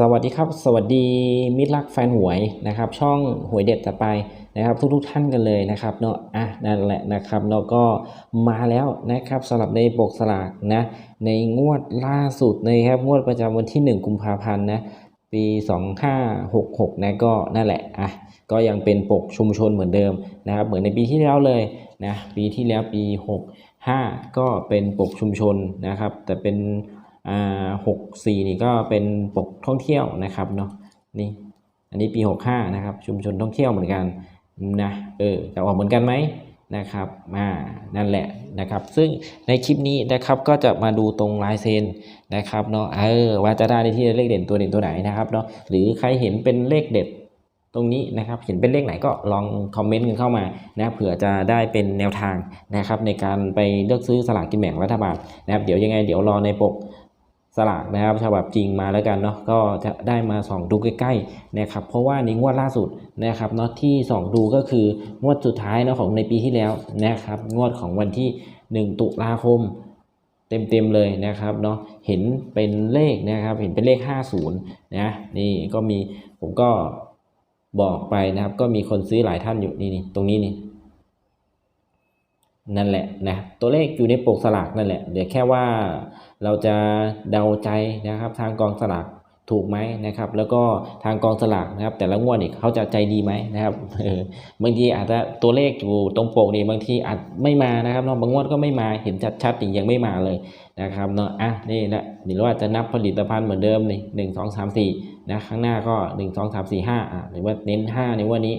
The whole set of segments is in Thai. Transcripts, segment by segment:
สวัสดีครับสวัสดีมิตรรักแฟนหวยนะครับ ช่องหวยเด็ดต่อไปนะครับ ทุกๆท่านกันเลยนะครับเนาะอะนั่นแหละนะครับเราก็มาแล้วนะครับสำหรับในปกสลากนะในงวดล่าสุดนะครับงวดประจำวันที่ 1 กุมภาพันธ์นะปี 2566นะก็นั่นแหละอะก็ยังเป็นปกชุมชนเหมือนเดิมนะครับเหมือนในปีที่แล้วเลยนะปีที่แล้วปี 65 ก็เป็นปกชุมชนนะครับ แต่เป็น อ่า64นี่ก็เป็นปกท่องเที่ยวนะครับเนาะนี่อันนี้ปี65นะครับชุมชนท่องเที่ยวเหมือนกันนะเออจะออกเหมือนกันไหมนะครับมานั่นแหละนะครับ ซึ่งในคลิปนี้นะครับก็จะมาดูตรงลายเซ็นนะครับเนาะเออว่าจะได้ในที่เลขเด่นตัวเด่นตัวไหนนะครับเนาะหรือใครเห็นเป็นเลขเด็ดตรงนี้นะครับเห็นเป็นเลขไหนก็ลองคอมเมนต์กันเข้ามานะเผื่อจะได้เป็นแนวทางนะครับในการไปเลือกซื้อสลากกินแบ่งรัฐบาลนะครับเดี๋ยวยังไงเดี๋ยวรอในปก สลากนะครับฉบับจริงมาแล้วกันเนาะก็จะได้มาส่องดูใกล้ๆนะครับเพราะว่าในงวดล่าสุดนะครับเนาะที่ส่องดูก็คืองวดสุดท้ายเนาะของในปีที่แล้วนะครับงวดของวันที่ 1 ตุลาคมเต็มๆเลยนะครับเนาะเห็นเป็นเลขนะครับเห็นเป็นเลข 50นะนี่ก็มีผมก็บอกไปนะครับ ก็มีคนซื้อหลายท่านอยู่นี่นี่ตรงนี้นี่นั่นแหละนะตัวเลขอยู่ในปกสลากนั่นแหละเดี๋ยวแค่ว่า เราจะเดาใจนะครับทางกองสลากถูกไหมนะครับ แล้วก็ทางกองสลากนะครับ แต่ละงวดนี่เขาจะใจดีไหมนะครับบางทีอาจจะตัวเลขอยู่ตรงปกนี่บางทีอาจไม่มานะครับเนาะบางงวดก็ไม่มาเห็นชัดๆนี่ยังไม่มาเลยนะครับเนาะอะนี่แหละเดี๋ยวว่าจะนับผลิตภัณฑ์เหมือนเดิมนี่หนึ่งสองสามสี่นะข้างหน้าก็หนึ่งสองสามสี่ห้าอะหรือว่าเน้นห้าในวันนี้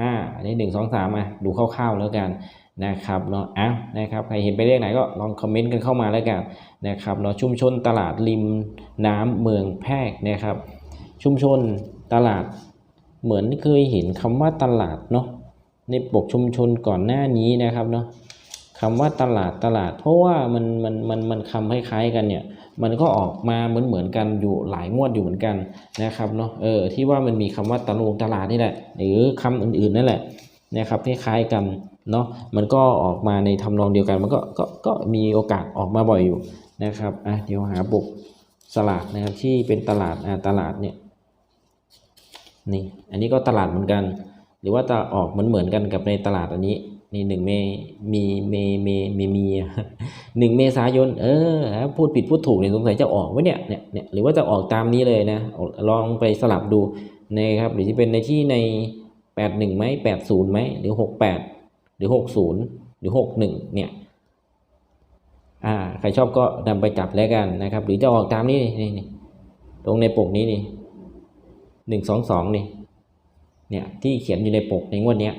ห้าอันนี้หนึ่งสองสามอะดูคร่าวๆแล้วกัน นะครับเนาะอ้าวนะครับใครเห็นไปเลขไหนก็ลองคอมเมนต์กันเข้ามาแล้วกันนะครับเนาะชุมชนตลาดริมน้ำเมืองแพรกนะครับ ชุมชนตลาดเหมือนเคยเห็นคำว่าตลาดเนาะในปกชุมชนก่อนหน้านี้นะครับเนาะคำว่าตลาดตลาด เพราะว่ามันมันมันมันคำคล้ายๆกันเนี่ยมันก็ออกมาเหมือนเหมือนกันอยู่หลายงวดอยู่เหมือนกันนะครับเนาะเออที่ว่ามันมีคำว่าตลงตลาดนี่แหละหรือคำอื่นๆนั่นแหละ นะครับคล้ายๆกันเนาะมันก็ออกมาในทำนองเดียวกันมันก็ก็ก็มีโอกาสออกมาบ่อยอยู่นะครับอะเดี๋ยวหาปกสลากนะครับที่เป็นตลาดอ่าตลาดเนี่ยนี่อันนี้ก็ตลาดเหมือนกัน หรือว่าจะออกเหมือนเหมือนกันกับในตลาดอันนี้นี่หนึ่งเมมีเมเมเมมีหนึ่งเมษายนเออพูดผิดพูดถูกเนี่ยสงสัยจะออกไว้เนี่ยเนี่ยเนี่ยหรือว่าจะออกตามนี้เลยนะลองไปสลับดูนะครับหรือจะเป็นในที่ใน แปดหนึ่งไหมแปดศูนย์ไหมหรือหกแปดหรือหกศูนย์หรือหกหนึ่งเนี่ยอ่าใครชอบก็นำไปจับแล้วกันนะครับ หรือจะออกตามนี้นี่นี่ตรงในปกนี้นี่หนึ่งสองสองนี่เนี่ยที่เขียนอยู่ในปกในงวดเนี้ย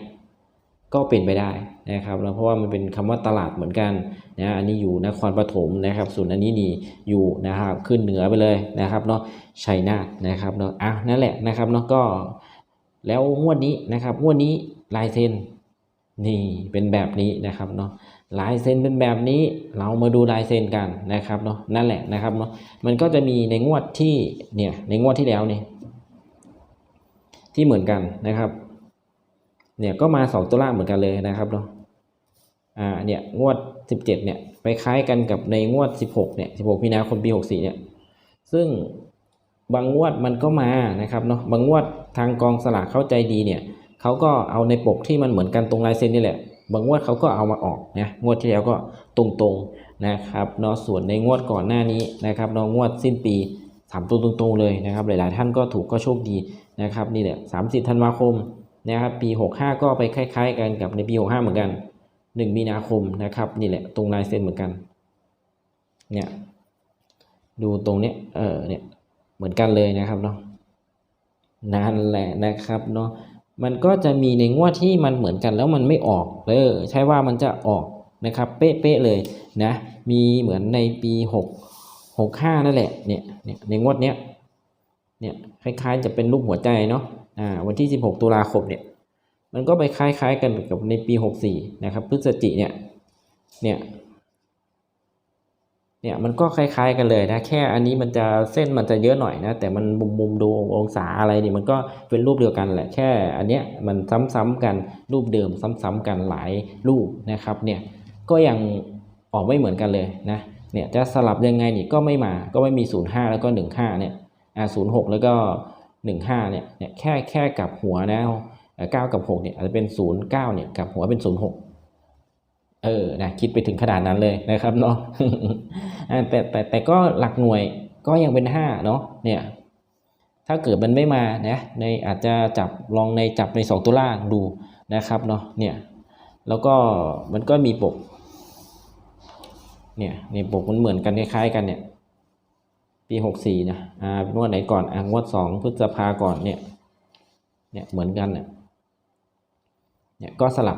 ก็เป็นไปได้นะครับแล้วเพราะว่ามันเป็นคำว่าตลาดเหมือนกันนะอันนี้อยู่นครปฐมนะครับ ส่วนอันนี้นี่อยู่นะครับขึ้นเหนือไปเลยนะครับเนาะชัยนาทนะครับเนาะอะนั่นแหละนะครับเนาะก็ แล้วงวดนี้นะครับงวดนี้ลายเซ็นนี่เป็นแบบนี้นะครับเนาะลายเซ็นเป็นแบบนี้เรามาดูลายเซ็นกันนะครับเนาะนั่นแหละนะครับเนาะมันก็จะมีในงวดที่เนี่ยในงวดที่แล้วเนี่ยที่เหมือนกันนะครับ เนี่ยก็มาสองตัวล่างเหมือนกันเลยนะครับเนาะอ่าเนี่ยงวด 17เนี่ยไปคล้ายกันกับในงวด 16เนี่ย16มีนาคมปี64เนี่ยซึ่งบางงวดมันก็มานะครับเนาะบางงวด ทางกองสลากเข้าใจดีเนี่ยเขาก็เอาในปกที่มันเหมือนกันตรงลายเซ็นนี่แหละ บางงวดเขาก็เอามาออกนะงวดที่แล้วก็ตรงๆนะครับเนาะส่วนในงวดก่อนหน้านี้นะครับเนาะงวดสิ้นปีสามตัวตรงๆเลยนะครับหลายๆท่านก็ถูกก็โชคดีนะครับนี่แหละ30ธันวาคมนะครับปี 65 ก็ไปคล้าย ๆ กันกับในปี 65 เหมือนกัน 1 มีนาคมนะครับนี่แหละตรงลายเซ็นเหมือนกันเนี่ยดูตรงเนี้ยเออเนี่ยเหมือนกันเลยนะครับเนาะ นั่นแหละนะครับเนาะมันก็จะมีในงวดที่มันเหมือนกันแล้วมันไม่ออกเลยใช่ว่ามันจะออกนะครับเป๊ะๆเลยนะมีเหมือนในปี 6 65นั่นแหละเนี่ยเนี่ยในงวดเนี้ยเนี่ยคล้ายๆจะเป็นรูปหัวใจเนาะอ่าวันที่ 16 ตุลาคมเนี่ยมันก็ไปคล้ายๆกันกับในปี 64นะครับพฤศจิเนี่ยเนี่ย เนี่ยมันก็คล้าย ๆ กันเลยนะแค่อันนี้มันจะเส้นมันจะเยอะหน่อยนะแต่มันมุมมุมดูองศาอะไรนี่มันก็เป็นรูปเดียวกันแหละแค่อันเนี้ยมันซ้ำๆกันรูปเดิมซ้ำๆกันหลายรูปนะครับเนี่ยก็ยังออกไม่เหมือนกันเลยนะเนี่ยจะสลับยังไงนี่ก็ไม่มาก็ไม่มี 05 แล้วก็ 15เนี่ยอ่าศูนย์หกแล้วก็หนึ่งห้าเนี่ยเนี่ยแค่แค่กับหัวนะเก้ากับหกเนี่ยอาจจะเป็นศูนย์เก้าเนี่ยกับหัวเป็นศูนย์หก เออนะคิดไปถึงขนาดนั้นเลยนะครับเนาะแต่แต่แต่ก็หลักหน่วยก็ยังเป็นห้าเนาะเนี่ยถ้าเกิดมันไม่มานะในอาจจะจับลองในจับในสองตัวล่างดูนะครับเนาะเนี่ยแล้วก็มันก็มีปกเนี่ยในปกมันเหมือนกันคล้ายๆกันเนี่ยปีหกสี่นะอ่างวดไหนก่อนอ่างวดสองพฤษภาก่อนเนี่ยเนี่ยเหมือนกันเนี่ยเนี่ยก็สลับ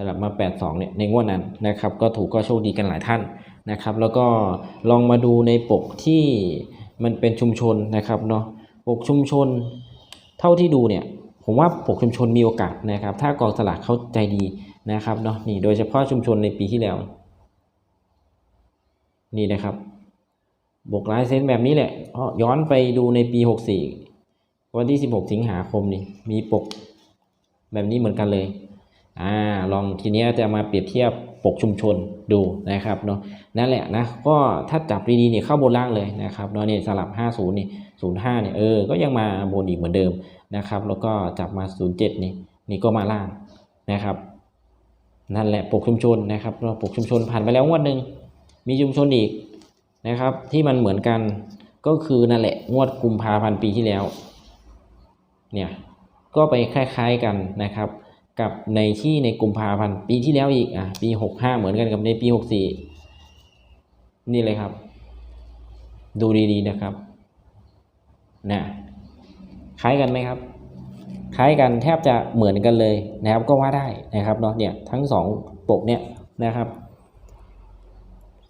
สลับมาแปดสองเนี่ยในงวดนั้นนะครับ ก็ถูกก็โชคดีกันหลายท่านนะครับ แล้วก็ลองมาดูในปกที่มันเป็นชุมชนนะครับเนาะปกชุมชนเท่าที่ดูเนี่ยผมว่าปกชุมชนมีโอกาสนะครับ ถ้ากองสลากเข้าใจดีนะครับเนาะนี่โดยเฉพาะชุมชนในปีที่แล้ว นี่นะครับบวกลายเส้นแบบนี้แหละย้อนไปดูในปี 64 วันที่ 16 สิงหาคมนี่มีปกแบบนี้เหมือนกันเลย อ่าลองทีนี้จะมาเปรียบเทียบปกชุมชนดูนะครับเนาะนั่นแหละนะก็ถ้าจับดีๆเนี่ยเข้าบนล่างเลยนะครับเนาะนี่สลับ 50นี่05เนี่ยเออก็ยังมาบนอีกเหมือนเดิมนะครับ แล้วก็จับมา 07 นี่นี่ก็มาล่างนะครับ นั่นแหละปกชุมชนนะครับเราปกชุมชนผ่านไปแล้วงวดหนึ่งมีชุมชนอีกนะครับ ที่มันเหมือนกันก็คือนั่นแหละงวดกุมภาพันธ์ปีที่แล้วเนี่ยก็ไปคล้าย ๆกันนะครับ กับในที่ในกุมภาพันธ์ปีที่แล้วอีกอะปีหกห้าเหมือนกันกับในปีหกสี่นี่เลยครับ ดูดีๆนะครับนะคล้ายกันไหมครับ คล้ายกันแทบจะเหมือนกันเลยนะครับ ก็ว่าได้นะครับเนาะเนี่ยทั้งสองปกเนี่ยนะครับ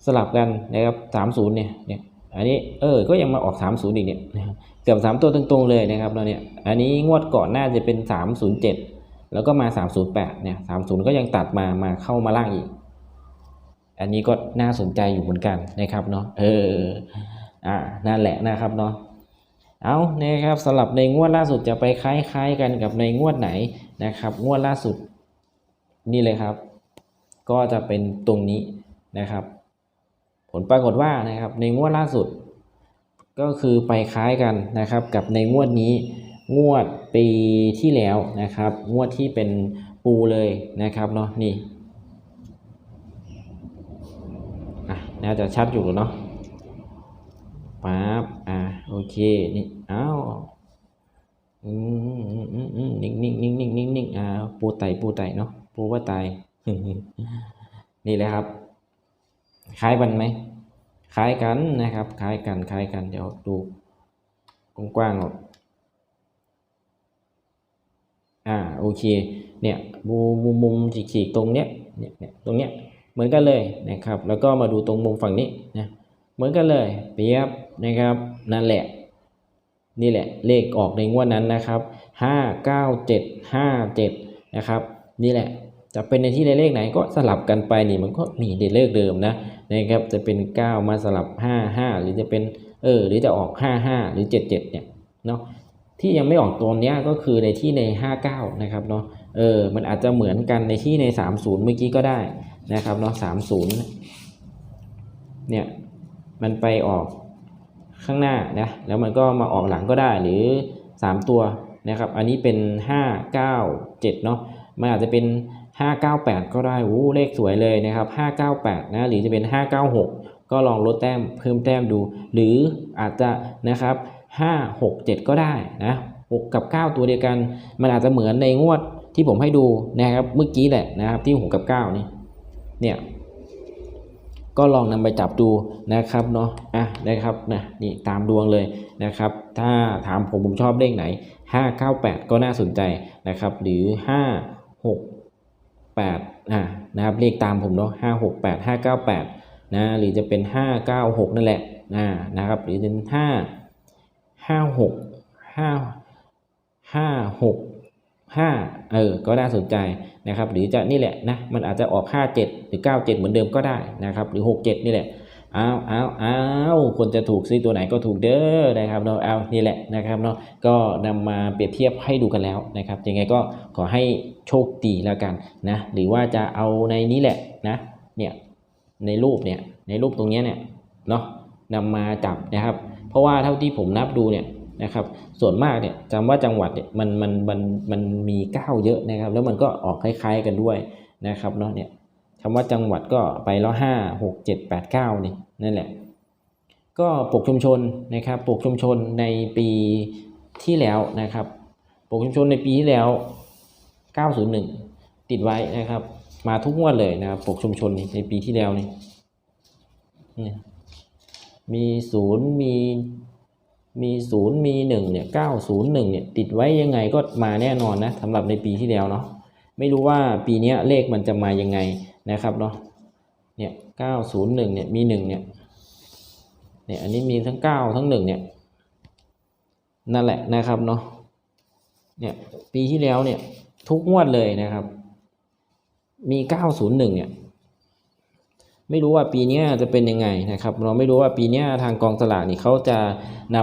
สลับกันนะครับสามศูนย์เนี่ยเนี่ยอันนี้เออ ก็ยังมาออกสามศูนย์อีกเนี่ยนะเกือบสามตัวตรงๆเลยนะครับเราเนี่ยอันนี้งวดก่อนหน้าจะเป็นสามศูนย์เจ็ด แล้วก็มาสามศูนย์แปดเนี่ยสามศูนย์ก็ยังตัดมา มาเข้ามาล่างอีก อันนี้ก็น่าสนใจอยู่เหมือนกันนะครับเนาะ เออ อ่า นั่นแหละนะครับเนาะ เอานะครับสำหรับในงวดล่าสุดจะไปคล้ายๆกันกับในงวดไหนนะครับ งวดล่าสุดนี่เลยครับ ก็จะเป็นตรงนี้นะครับ ผลปรากฏว่านะครับในงวดล่าสุด ก็คือไปคล้ายกันนะครับกับในงวดนี้ งวดปีที่แล้วนะครับ งวดที่เป็นปูเลยนะครับเนาะนี่อะน่าจะชัดอยู่เนาะปั๊บอะโอเคนี่อ้าวอืมอืมอืมอืมนิ่งนิ่งนิ่งนิ่งนิ่งนิ่งอ่าปูไตปูไตเนาะปูว่าไตนี่แหละครับ คล้ายกันไหมคล้ายกันนะครับ คล้ายกันคล้ายกันเดี๋ยวดูกว้างๆ อ่าโอเคเนี่ยมุมมุมฉีกๆตรงเนี้ยเนี่ยเนี่ยตรงเนี้ยเหมือนกันเลยนะครับแล้วก็มาดูตรงมุมฝั่งนี้นะเหมือนกันเลยเปรียบนะครับนั่นแหละ นี่แหละเลขออกในงวดนั้นนะครับห้าเก้าเจ็ดห้าเจ็ดนะครับนี่แหละจะเป็นในที่เลขไหนก็สลับกันไปนี่มันก็มีในเลขเดิมนะนะครับจะเป็น 9 มาสลับ 5 5 หรือจะเป็นเออหรือจะออก 5 5 หรือ 7 7 เนี่ยเนาะ ที่ยังไม่ออกตัวเนี้ยก็คือในที่ใน 59 นะครับเนาะเออมันอาจจะเหมือนกันในที่ใน 30 เมื่อกี้ก็ได้นะครับเนาะ30 เนี่ยมันไปออกข้างหน้านะแล้วมันก็มาออกหลังก็ได้หรือ 3 ตัวนะครับอันนี้เป็น 5 9 7 เนาะมันอาจจะเป็น 598 ก็ได้โอ้เลขสวยเลยนะครับ 598 นะหรือจะเป็น 596 ก็ลองลดแต้มเพิ่มแต้มดู หรืออาจจะนะครับ 567 ก็ได้นะ6กับ 9 ตัวเดียวกัน มันอาจจะเหมือนในงวดที่ผมให้ดูนะครับเมื่อกี้แหละนะครับที่ 6 กับ 9 นี่เนี่ยก็ลองนำไปจับดูนะครับเนาะอะนะครับนะนี่ตามดวงเลยนะครับ ถ้าถามผมผมชอบเลขไหน 598 ก็น่าสนใจนะครับ หรือ 5 6 8อ่านะครับเลขตามผมเนาะ5 6 8 5 9 8นะหรือจะเป็น 5 9 6 นั่นแหละอ่านะครับ หรือเป็น 5 5 6 5 5 6 5เออ ก็น่าสนใจนะครับ หรือจะนี่แหละนะ มันอาจจะออก57หรือ97เจ็ดเหมือนเดิมก็ได้นะครับ หรือ67นี่แหละอ้าวอ้าวอ้าวคนจะถูกซื้อตัวไหนก็ถูกเด้อนะครับเนาะเอานี่แหละนะครับเนาะก็นำมาเปรียบเทียบให้ดูกันแล้วนะครับยังไงก็ขอให้โชคดีแล้วกันนะ หรือว่าจะเอาในนี้แหละนะ เนี่ยในรูปเนี่ยในรูปตรงเนี้เนี่ยเนาะนำมาจับนะครับ เพราะว่าเท่าที่ผมนับดูเนี่ยนะครับส่วนมากเนี่ยจำว่าจังหวัดเนี่ยมันมันมันมันมีเก้าเยอะนะครับ แล้วมันก็ออกคล้าย ๆกันด้วยนะครับเนาะเนี่ยคำว่าจังหวัดก็ไปแล้วห้าหกเจ็ดแปดเก้านี่นั่นแหละ ก็ปกชุมชนนะครับปกชุมชนในปีที่แล้วนะครับปกชุมชนในปีที่แล้ว 901 ติดไว้นะครับ มาทุกงวดเลยนะครับปกชุมชนในปีที่แล้วนี่เนี่ย มีศูนย์มีมีศูนย์มีหนึ่งเนี่ยเก้าศูนย์หนึ่งเนี่ยติดไว้ยังไงก็มาแน่นอนนะสำหรับในปีที่แล้วเนาะไม่รู้ว่าปีนี้เลขมันจะมายังไงนะครับเนาะเนี่ยเก้าศูนย์หนึ่งเนี่ยมีหนึ่งเนี่ยเนี่ยอันนี้มีทั้งเก้าทั้งหนึ่งเนี่ยนั่นแหละนะครับเนาะเนี่ยปีที่แล้วเนี่ยทุกงวดเลยนะครับ มี 901 เนี่ย ไม่รู้ว่าปีนี้จะเป็นยังไงนะครับ เราไม่รู้ว่าปีนี้ทางกองสลากนี่เขาจะน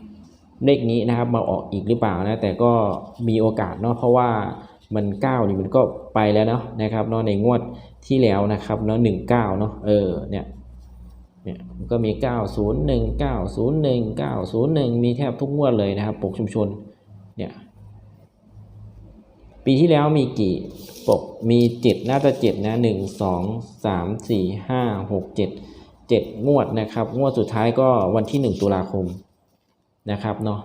ำเลขนี้นะครับมาออกอีกหรือเปล่านะแต่ก็มีโอกาสเนาะเพราะว่ามัน9นี่มันก็ไปแล้วเนาะนะครับเนาะในงวดที่แล้วนะครับเนาะ19เนาะเออเนี่ยเนี่ยมันก็มี 901 901 901 มีแทบทุกงวดเลยนะครับปกชุมชนเนี่ย ปีที่แล้วมีกี่ปก มีเจ็ดน่าจะเจ็ดนะหนึ่งสองสามสี่ห้าหกเจ็ดเจ็ดงวดนะครับ งวดสุดท้ายก็วันที่หนึ่งตุลาคมนะครับเนาะ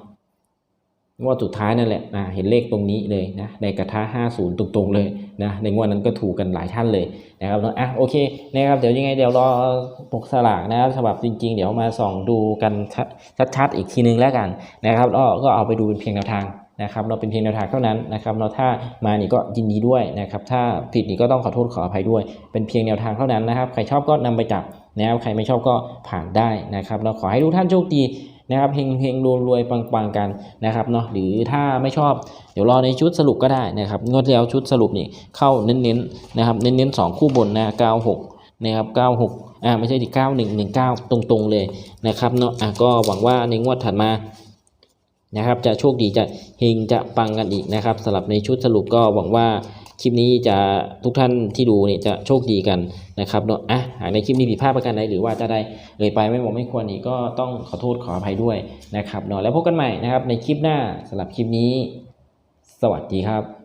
งวดสุดท้ายนั่นแหละนะเห็นเลขตรงนี้เลยนะในกระทะห้าศูนย์ตรงๆเลยนะในงวดนั้นก็ถูกกันหลายท่านเลยนะครับเนาะอะโอเคนะครับเดี๋ยวยังไงเดี๋ยวรอปกสลากนะครับฉบับจริง ๆ เดี๋ยวมาส่องดูกันชัดๆอีกทีนึงแล้วกันนะครับก็เอาไปดูเป็นเพียงแนวทาง นะครับเราเป็นเพียงแนวทางเท่านั้นนะครับเราถ้ามานี่ก็ยินดีด้วยนะครับถ้าผิดนี่ก็ต้องขอโทษขออภัยด้วย เป็นเพียงแนวทางเท่านั้นนะครับ ใครชอบก็นำไปจับนะครับใครไม่ชอบก็ผ่านได้นะครับ เราขอให้ทุกท่านโชคดีนะครับเฮงเฮงรวยรวยปังปังกันนะครับเนาะหรือถ้าไม่ชอบเดี๋ยวรอในชุดสรุปก็ได้นะครับงวดแล้วชุดสรุปนี่เข้าเน้นๆนะครับเน้นๆสองคู่บนนะ96นะครับ96อ่าไม่ใช่ที่91 19ตรงๆเลยนะครับเนาะอะก็หวังว่าในงวดถัดมา นะครับ จะโชคดีจะเฮงจะปังกันอีกนะครับสำหรับในชุดสรุปก็หวังว่าคลิปนี้จะทุกท่านที่ดูเนี่ยจะโชคดีกันนะครับเนาะอะหากในคลิปนี้ผิดพลาดประการใดหรือว่าจะได้เลยไปไม่เหมาะไม่ควรนี่ก็ต้องขอโทษขออภัยด้วยนะครับเนาะแล้วพบกันใหม่นะครับในคลิปหน้าสำหรับคลิปนี้ สวัสดีครับ